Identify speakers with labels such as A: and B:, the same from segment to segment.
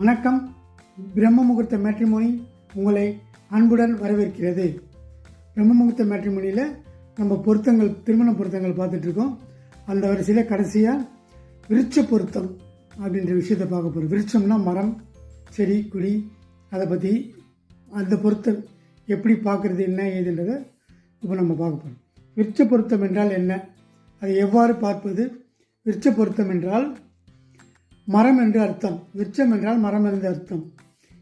A: வணக்கம். பிரம்ம முகூர்த்த மேட்ரிமோனி உங்களை அன்புடன் வரவேற்கிறது. பிரம்ம முகூர்த்த மேட்ரிமோனியில் நம்ம பொருத்தங்கள் திருமண பொருத்தங்கள் பார்த்துட்ருக்கோம் அந்த வரிசையில் கடைசியாக விருட்ச பொருத்தம் அப்படின்ற விஷயத்தை பார்க்க போகிறோம் விருட்சம்னா மரம் செடி கொடி அதை பற்றி அந்த பொருத்தம் எப்படி பார்க்குறது என்ன ஏதுன்றதை இப்போ நம்ம பார்க்க போகிறோம் விருட்ச பொருத்தம் என்றால் என்ன? அதை எவ்வாறு பார்ப்பது? விருட்ச பொருத்தம் என்றால் மரம் என்று அர்த்தம். விருட்சம் என்றால் மரம் என்று அர்த்தம்.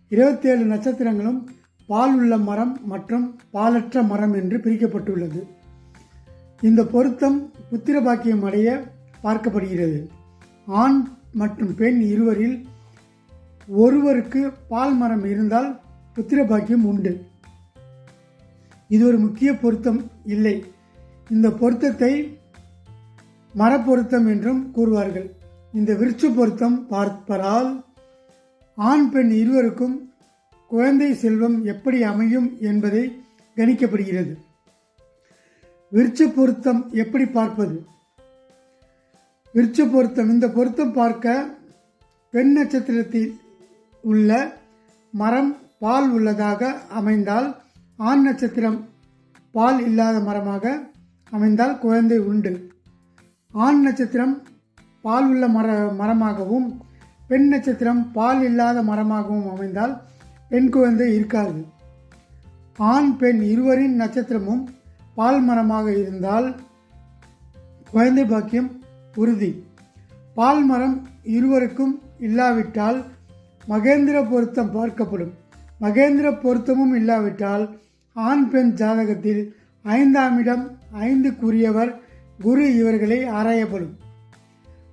A: இருபத்தேழு நட்சத்திரங்களும் பால் உள்ள மரம் மற்றும் பாலற்ற மரம் என்று பிரிக்கப்பட்டுள்ளது. இந்த பொருத்தம் புத்திர பாக்கியம் அடைய பார்க்கப்படுகிறது. ஆண் மற்றும் பெண் இருவரில் ஒருவருக்கு பால் மரம் இருந்தால் புத்திர பாக்கியம் உண்டு. இது ஒரு முக்கிய பொருத்தம் இல்லை. இந்த பொருத்தத்தை மரப்பொருத்தம் என்றும் கூறுவார்கள். இந்த விருச்சு பொருத்தம் பார்ப்பதால் ஆண் பெண் இருவருக்கும் குழந்தை செல்வம் எப்படி அமையும் என்பதை கணிக்கப்படுகிறது. விருட்ச பொருத்தம் எப்படி பார்ப்பது? விருட்ச பொருத்தம் இந்த பொருத்தம் பார்க்க பெண் நட்சத்திரத்தில் உள்ள மரம் பால் உள்ளதாக அமைந்தால் ஆண் நட்சத்திரம் பால் இல்லாத மரமாக அமைந்தால் குழந்தை உண்டு. ஆண் நட்சத்திரம் பால் உள்ள மர மரமாகவும் பெண் நட்சத்திரம் பால் இல்லாத மரமாகவும் அமைந்தால் பெண் குழந்தை இருக்காது. ஆண் பெண் இருவரின் நட்சத்திரமும் பால் மரமாக இருந்தால் குழந்தை பாக்கியம் உறுதி. பால் மரம் இருவருக்கும் இல்லாவிட்டால் மகேந்திர பொருத்தம் பார்க்கப்படும். மகேந்திர பொருத்தமும் இல்லாவிட்டால் ஆண் பெண் ஜாதகத்தில் ஐந்தாம் இடம் ஐந்துக்குரியவர் குரு இவர்களை ஆராயப்படும்.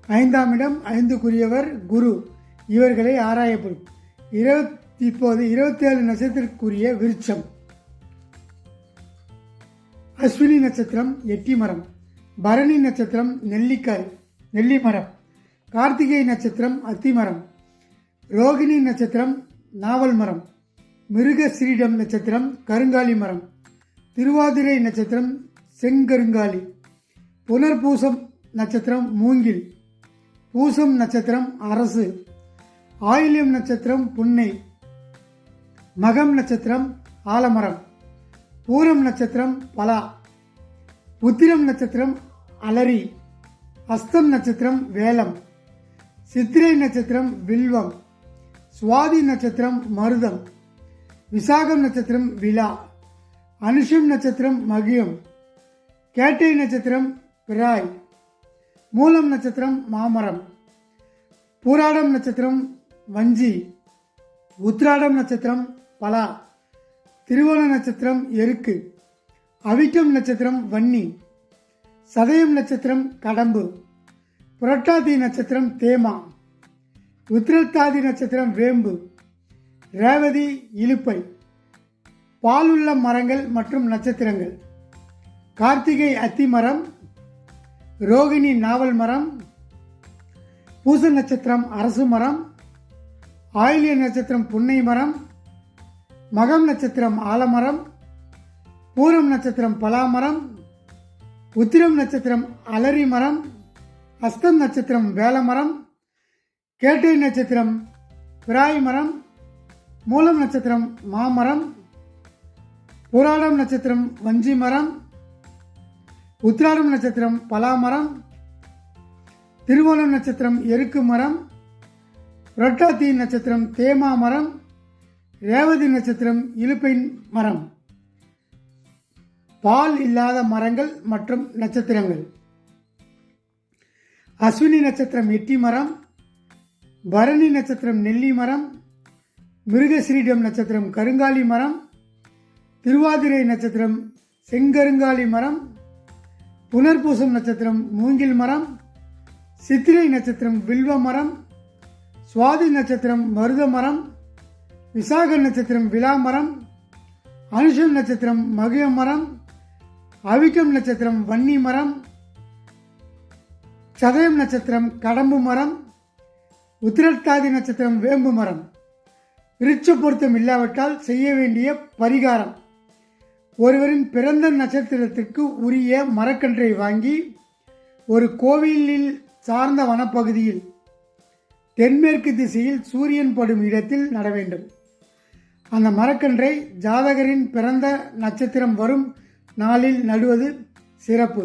A: ஐந்தாம் இடம் ஐந்துக்குரியவர் குரு. இவர்களை ஆராயப்படும். இருபத்தி இப்போது இருபத்தேழு நட்சத்திரக்குரிய விருட்சம். அஸ்வினி நட்சத்திரம் எட்டி மரம். பரணி நட்சத்திரம் நெல்லிக்காய் நெல்லி மரம். கார்த்திகை நட்சத்திரம் அத்திமரம் ரோகிணி நட்சத்திரம் நாவல் மரம். மிருக சிரீடம் நட்சத்திரம் கருங்காலி மரம். திருவாதிரை நட்சத்திரம் செங்கருங்காலி. புனர்பூசம் நட்சத்திரம் மூங்கில். பூசம் நட்சத்திரம் அரசு ஆயில்யம் நட்சத்திரம் புன்னை மகம் நட்சத்திரம் ஆலமரம் பூரம் நட்சத்திரம் பலா உத்திரம் நட்சத்திரம் அலரி அஸ்தம் நட்சத்திரம் வேலம் சித்திரை நட்சத்திரம் வில்வம் சுவாதி நட்சத்திரம் மருதம் விசாகம் நட்சத்திரம் விழா அனுஷம் நட்சத்திரம் மகியம் கேட்டை நட்சத்திரம் பிராய் மூலம் நட்சத்திரம் மாமரம் பூராடம் நட்சத்திரம் வஞ்சி உத்ராடம் நட்சத்திரம் பலா திருவோண நட்சத்திரம் எருக்கு அவிட்டம் நட்சத்திரம் வன்னி சதயம் நட்சத்திரம் கடம்பு புரட்டாதி நட்சத்திரம் தேமா உத்திரத்தாதி நட்சத்திரம் வேம்பு ரேவதி இலுப்பை பாலுள்ள மரங்கள் மற்றும் நட்சத்திரங்கள் கார்த்திகை அத்திமரம் ரோகிணி நாவல் மரம் பூச நட்சத்திரம் அரசு மரம் ஆயிலிய நட்சத்திரம் புன்னை மரம் மகம் நட்சத்திரம் ஆலமரம் பூரம் நட்சத்திரம் பலாமரம் உத்திரம் நட்சத்திரம் அலரி மரம் அஸ்தம் நட்சத்திரம் வேலமரம் கேட்டை நட்சத்திரம் பிராய் மரம் மூலம் நட்சத்திரம் மாமரம் புராடம் நட்சத்திரம் வஞ்சி மரம் உத்திராடம் நட்சத்திரம் பலாமரம் திருவோணம் நட்சத்திரம் எருக்கு மரம் புரட்டாத்தி நட்சத்திரம் தேமா மரம் ரேவதி நட்சத்திரம் இலுப்பை மரம். பால் இல்லாத மரங்கள் மற்றும் நட்சத்திரங்கள். அஸ்வினி நட்சத்திரம் எட்டி மரம். பரணி நட்சத்திரம் நெல்லி மரம். மிருகஸ்ரீடம் நட்சத்திரம் கருங்காலி மரம். திருவாதிரை நட்சத்திரம் செங்கருங்காலி மரம். புனர்பூசம் நட்சத்திரம் மூங்கில் மரம் சித்திரை நட்சத்திரம் வில்வ மரம் சுவாதி நட்சத்திரம் மருத மரம் விசாக நட்சத்திரம் விழா மரம் அனுஷம் நட்சத்திரம் மகிழ மரம் அவிக்கம் நட்சத்திரம் வன்னி மரம் சதயம் நட்சத்திரம் கடம்பு மரம் உத்திரட்டாதி நட்சத்திரம் வேம்பு மரம். விருட்ச பொருத்தம் இல்லாவிட்டால் செய்ய வேண்டிய பரிகாரம். ஒருவரின் பிறந்த நட்சத்திரத்திற்கு உரிய மரக்கன்றை வாங்கி ஒரு கோவிலில் சார்ந்த வனப்பகுதியில் தென்மேற்கு திசையில் சூரியன் படும் இடத்தில் நட வேண்டும். அந்த மரக்கன்றை ஜாதகரின் பிறந்த நட்சத்திரம் வரும் நாளில் நடுவது சிறப்பு.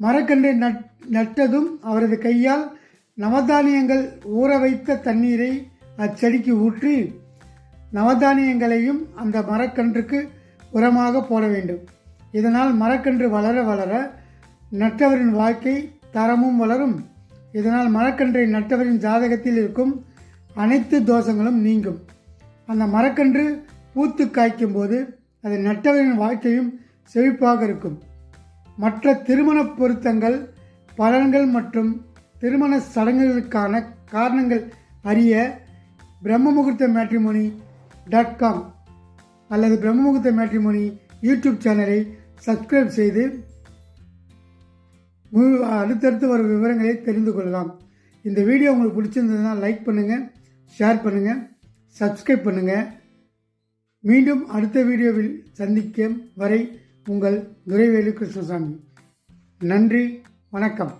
A: மரக்கன்றை நட் நட்டதும் அவரது கையால் நவதானியங்கள் ஊற வைத்த தண்ணீரை அச்செடிக்கு ஊற்றி நவதானியங்களையும் அந்த மரக்கன்றுக்கு உரமாக போட வேண்டும். இதனால் மரக்கன்று வளர வளர நட்டவரின் வாழ்க்கை தரமும் வளரும். இதனால் மரக்கன்றை நட்டவரின் ஜாதகத்தில் இருக்கும் அனைத்து தோஷங்களும் நீங்கும். அந்த மரக்கன்று பூத்து காய்க்கும் போது அது நட்டவரின் வாழ்க்கையும் செழிப்பாக இருக்கும். மற்ற திருமண பொருத்தங்கள் பலன்கள் மற்றும் திருமண சடங்குகளுக்கான காரணங்கள் அறிய பிரம்ம முகூர்த்த மேட்ரிமோனி டாட் காம் அல்லது பிரம்மமுகூர்த்த மேட்ரிமோனி யூடியூப் சேனலை சப்ஸ்கிரைப் செய்து அடுத்தடுத்து வரும் விவரங்களை தெரிந்து கொள்ளலாம். இந்த வீடியோ உங்களுக்கு பிடிச்சிருந்ததுன்னா லைக் பண்ணுங்கள் ஷேர் பண்ணுங்கள் சப்ஸ்கிரைப் பண்ணுங்கள் மீண்டும் அடுத்த வீடியோவில் சந்திக்கும் வரை உங்கள் துரைவேலு கிருஷ்ணசாமி. நன்றி வணக்கம்.